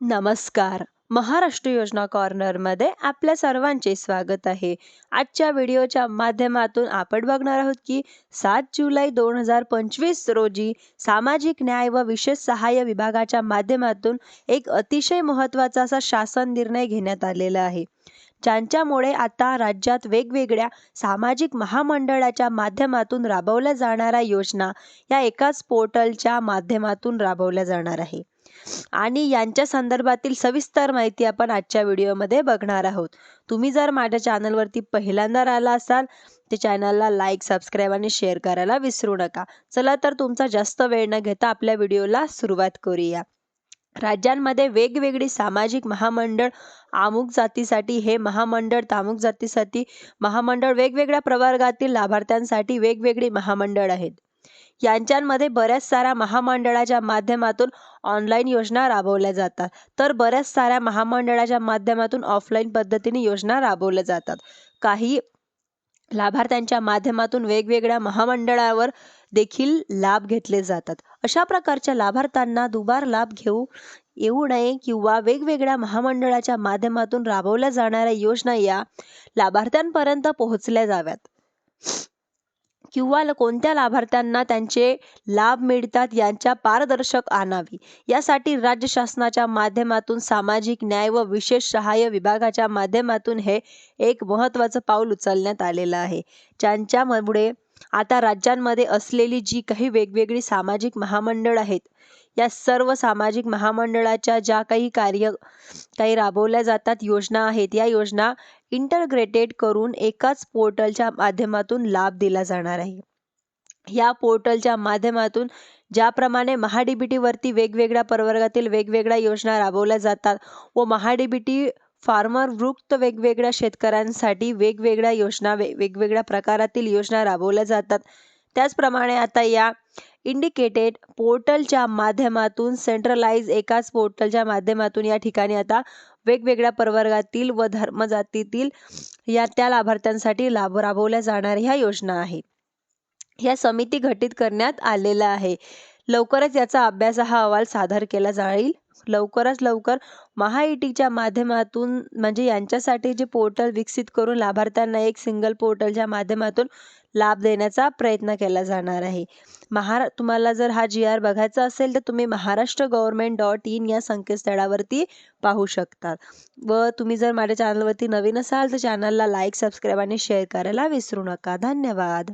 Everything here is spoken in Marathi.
नमस्कार. महाराष्ट्र योजना कॉर्नरमध्ये आपल्या सर्वांचे स्वागत आहे. आजच्या व्हिडिओच्या माध्यमातून आपण बघणार आहोत की सात जुलै दोन हजार पंचवीस रोजी सामाजिक न्याय व विशेष सहाय्य विभागाच्या माध्यमातून एक अतिशय महत्त्वाचा असा शासन निर्णय घेण्यात आलेला आहे. ज्यांच्यामुळे आता राज्यात वेगवेगळ्या सामाजिक महामंडळाच्या माध्यमातून राबवल्या जाणाऱ्या योजना या एकाच पोर्टलच्या माध्यमातून राबवल्या जाणार आहे. आणि यांच्या संदर्भातील सविस्तर माहिती आपण आजच्या व्हिडिओमध्ये बघणार आहोत. तुम्ही जर माझ्या चॅनलवरती पहिल्यांदा राहिला असाल ते चॅनलला लाईक सबस्क्राईब आणि शेअर करायला विसरू नका. चला तर तुमचा जास्त वेळ न घेता आपल्या व्हिडिओला सुरुवात करूया. राज्यांमध्ये वेगवेगळी सामाजिक महामंडळ अमुक जातीसाठी हे महामंडळ तामुक जातीसाठी महामंडळ वेगवेगळ्या प्रवर्गातील लाभार्थ्यांसाठी वेगवेगळी महामंडळ आहेत. यांच्यामध्ये बऱ्याच साऱ्या महामंडळाच्या माध्यमातून ऑनलाईन योजना राबवल्या जातात. तर बऱ्याच साऱ्या महामंडळाच्या माध्यमातून ऑफलाईन पद्धतीने योजना राबवल्या जातात. काही लाभार्थ्यांच्या माध्यमातून वेगवेगळ्या महामंडळावर देखील लाभ घेतले जातात. अशा प्रकारच्या लाभार्थ्यांना दुबार लाभ घेऊ येऊ नये किंवा वेगवेगळ्या महामंडळाच्या माध्यमातून राबवल्या जाणाऱ्या योजना या लाभार्थ्यांपर्यंत पोहोचल्या जाव्यात. किंवा कोणत्या लाभार्थ्यांना त्यांचे लाभ मिळतात यांच्या पारदर्शक आणावी? यासाठी राज्य शासनाच्या माध्यमातून सामाजिक न्याय व विशेष सहाय्य विभागाच्या माध्यमातून हे एक महत्त्वाचं पाऊल उचलण्यात आलेलं आहे. ज्यांच्यामुळे आता राज्यांमध्ये असलेली जी काही वेगवेगळी सामाजिक महामंडळ आहेत या सर्व सामाजिक महामंडळाच्या ज्या काही कार्य काही राबवल्या जातात योजना आहेत या योजना इंटरग्रेटेड करून एकाच पोर्टलच्या माध्यमातून लाभ दिला जाणार आहे. या पोर्टलच्या माध्यमातून ज्याप्रमाणे महाडीबीटीवरती वेगवेगळ्या प्रवर्गातील वेगवेगळ्या योजना राबवल्या जातात व महाडीबीटी फार्मर वृत्त वेगवेगळ्या शेतकऱ्यांसाठी वेगवेगळ्या योजना वे वेगवेगळ्या प्रकारातील योजना राबवल्या जातात त्याचप्रमाणे आता या इंडिकेटेड पोर्टलच्या माध्यमातून सेंट्रलाइज एकाच पोर्टलच्या माध्यमातून या ठिकाणी आता वेगवेगळ्या प्रवर्गातील व धर्मजातीतील या त्या लाभार्थ्यांसाठी लाभ राबवल्या जाणाऱ्या ह्या योजना आहेत ह्या समिती घटित करण्यात आलेल्या आहे. लवकरच याचा अभ्यास हा अहवाल सादर केला जाईल. लवकरच लवकर महाईटीच्या माध्यमातून म्हणजे यांच्यासाठी जे पोर्टल विकसित करून लाभार्थ्यांना एक सिंगल पोर्टलच्या माध्यमातून लाभ देण्याचा प्रयत्न केला जाणार आहे. महारा तुम्हाला जर हा जी आर बघायचा असेल तर तुम्ही महाराष्ट्र गव्हर्मेंट डॉट इन या संकेतस्थळावरती पाहू शकता. व तुम्ही जर माझ्या चॅनलवरती नवीन असाल तर चॅनलला लाईक सबस्क्राईब आणि शेअर करायला विसरू नका. धन्यवाद.